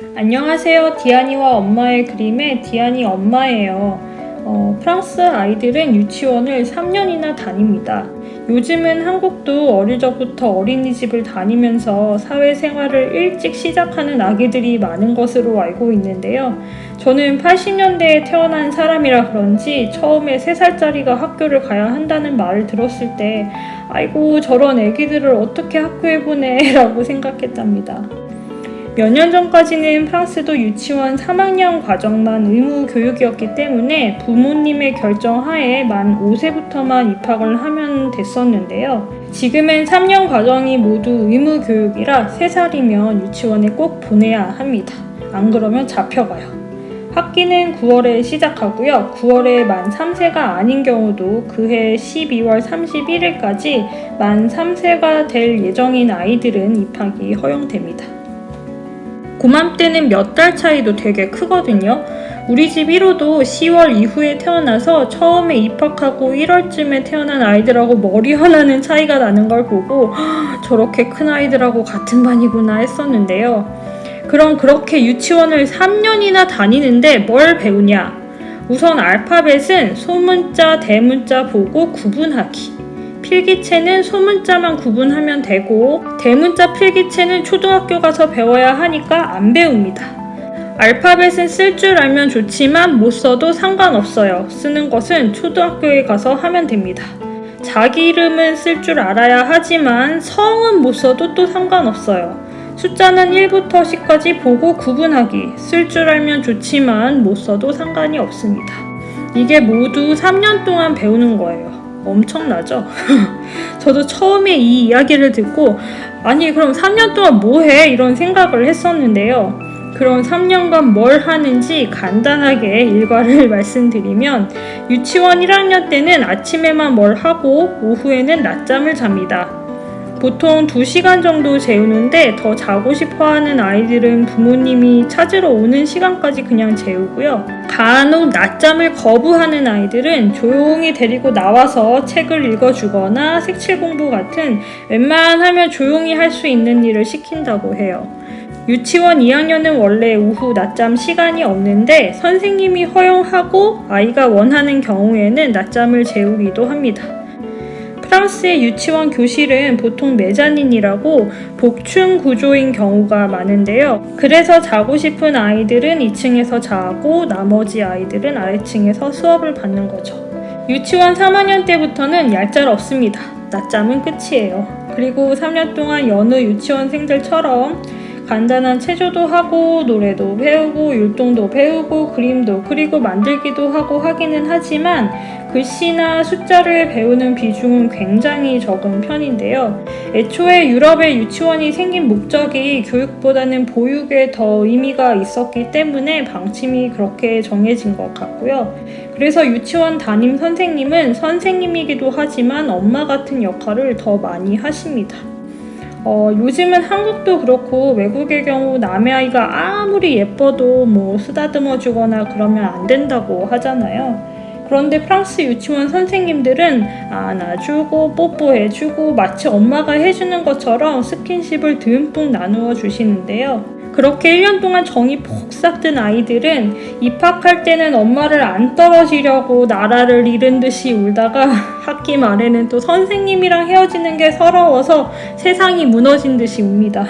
안녕하세요. 디아니와 엄마의 그림의 디아니 엄마예요. 어, 프랑스 아이들은 유치원을 3년이나 다닙니다. 요즘은 한국도 어릴 적부터 어린이집을 다니면서 사회생활을 일찍 시작하는 아기들이 많은 것으로 알고 있는데요. 저는 80년대에 태어난 사람이라 그런지 처음에 3살짜리가 학교를 가야 한다는 말을 들었을 때 아이고 저런 아기들을 어떻게 학교에 보내 라고 생각했답니다. 몇 년 전까지는 프랑스도 유치원 3학년 과정만 의무 교육이었기 때문에 부모님의 결정 하에 만 5세부터만 입학을 하면 됐었는데요. 지금은 3년 과정이 모두 의무 교육이라 3살이면 유치원에 꼭 보내야 합니다. 안 그러면 잡혀가요. 학기는 9월에 시작하고요. 9월에 만 3세가 아닌 경우도 그해 12월 31일까지 만 3세가 될 예정인 아이들은 입학이 허용됩니다. 고맘때는 몇 달 차이도 되게 크거든요. 우리 집 1호도 10월 이후에 태어나서 처음에 입학하고 1월쯤에 태어난 아이들하고 머리 하나는 차이가 나는 걸 보고 "헉, 저렇게 큰 아이들하고 같은 반이구나 했었는데요. 그럼 그렇게 유치원을 3년이나 다니는데 뭘 배우냐? 우선 알파벳은 소문자, 대문자 보고 구분하기. 필기체는 소문자만 구분하면 되고 대문자 필기체는 초등학교 가서 배워야 하니까 안 배웁니다. 알파벳은 쓸 줄 알면 좋지만 못 써도 상관없어요. 쓰는 것은 초등학교에 가서 하면 됩니다. 자기 이름은 쓸 줄 알아야 하지만 성은 못 써도 또 상관없어요. 숫자는 1부터 10까지 보고 구분하기. 쓸 줄 알면 좋지만 못 써도 상관이 없습니다. 이게 모두 3년 동안 배우는 거예요. 엄청나죠? 저도 처음에 이 이야기를 듣고 아니 그럼 3년 동안 뭐 해? 이런 생각을 했었는데요. 그런 3년간 뭘 하는지 간단하게 일과를 말씀드리면 유치원 1학년 때는 아침에만 뭘 하고 오후에는 낮잠을 잡니다. 보통 2시간 정도 재우는데 더 자고 싶어 하는 아이들은 부모님이 찾으러 오는 시간까지 그냥 재우고요. 간혹 낮잠을 거부하는 아이들은 조용히 데리고 나와서 책을 읽어주거나 색칠 공부 같은 웬만하면 조용히 할 수 있는 일을 시킨다고 해요. 유치원 2학년은 원래 오후 낮잠 시간이 없는데 선생님이 허용하고 아이가 원하는 경우에는 낮잠을 재우기도 합니다. 프랑스의 유치원 교실은 보통 메자닌이라고 복층 구조인 경우가 많은데요. 그래서 자고 싶은 아이들은 2층에서 자고 나머지 아이들은 아래층에서 수업을 받는 거죠. 유치원 3학년 때부터는 얄짤 없습니다. 낮잠은 끝이에요. 그리고 3년 동안 여느 유치원생들처럼 간단한 체조도 하고 노래도 배우고 율동도 배우고 그림도 그리고 만들기도 하고 하기는 하지만 글씨나 숫자를 배우는 비중은 굉장히 적은 편인데요. 애초에 유럽의 유치원이 생긴 목적이 교육보다는 보육에 더 의미가 있었기 때문에 방침이 그렇게 정해진 것 같고요. 그래서 유치원 담임 선생님은 선생님이기도 하지만 엄마 같은 역할을 더 많이 하십니다. 어, 요즘은 한국도 그렇고 외국의 경우 남의 아이가 아무리 예뻐도 뭐 쓰다듬어 주거나 그러면 안 된다고 하잖아요. 그런데 프랑스 유치원 선생님들은 안아주고 뽀뽀해주고 마치 엄마가 해주는 것처럼 스킨십을 듬뿍 나누어 주시는데요. 그렇게 1년 동안 정이 폭싹든 아이들은 입학할 때는 엄마를 안 떨어지려고 나라를 잃은 듯이 울다가 학기 말에는 또 선생님이랑 헤어지는 게 서러워서 세상이 무너진 듯이 웁니다.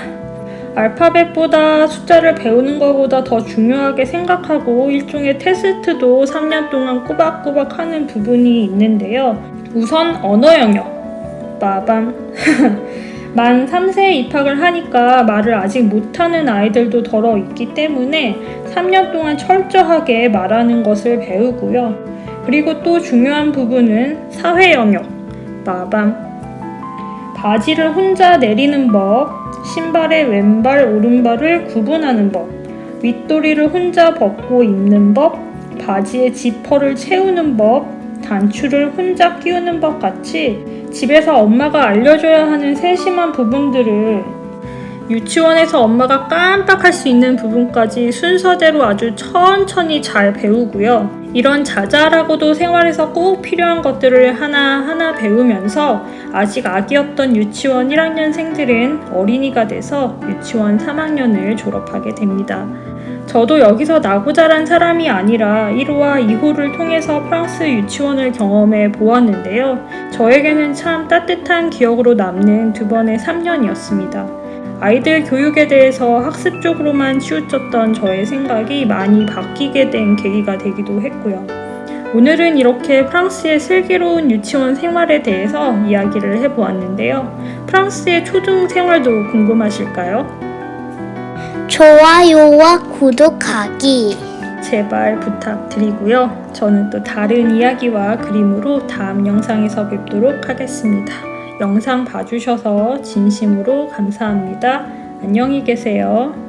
알파벳보다 숫자를 배우는 것보다 더 중요하게 생각하고 일종의 테스트도 3년 동안 꼬박꼬박 하는 부분이 있는데요. 우선 언어 영역. 빠밤. 만 3세에 입학을 하니까 말을 아직 못하는 아이들도 덜어 있기 때문에 3년 동안 철저하게 말하는 것을 배우고요. 그리고 또 중요한 부분은 사회 영역. 빠밤. 바지를 혼자 내리는 법, 신발의 왼발, 오른발을 구분하는 법, 윗도리를 혼자 벗고 입는 법, 바지의 지퍼를 채우는 법, 단추를 혼자 끼우는 법 같이 집에서 엄마가 알려줘야 하는 세심한 부분들을 유치원에서 엄마가 깜빡할 수 있는 부분까지 순서대로 아주 천천히 잘 배우고요. 이런 자잘하고도 생활에서 꼭 필요한 것들을 하나하나 배우면서 아직 아기였던 유치원 1학년생들은 어린이가 돼서 유치원 3학년을 졸업하게 됩니다. 저도 여기서 나고 자란 사람이 아니라 1호와 2호를 통해서 프랑스 유치원을 경험해 보았는데요. 저에게는 참 따뜻한 기억으로 남는 두 번의 3년이었습니다. 아이들 교육에 대해서 학습적으로만 치우쳤던 저의 생각이 많이 바뀌게 된 계기가 되기도 했고요. 오늘은 이렇게 프랑스의 슬기로운 유치원 생활에 대해서 이야기를 해보았는데요. 프랑스의 초등 생활도 궁금하실까요? 좋아요와 구독하기. 제발 부탁드리고요. 저는 또 다른 이야기와 그림으로 다음 영상에서 뵙도록 하겠습니다. 영상 봐주셔서 진심으로 감사합니다. 안녕히 계세요.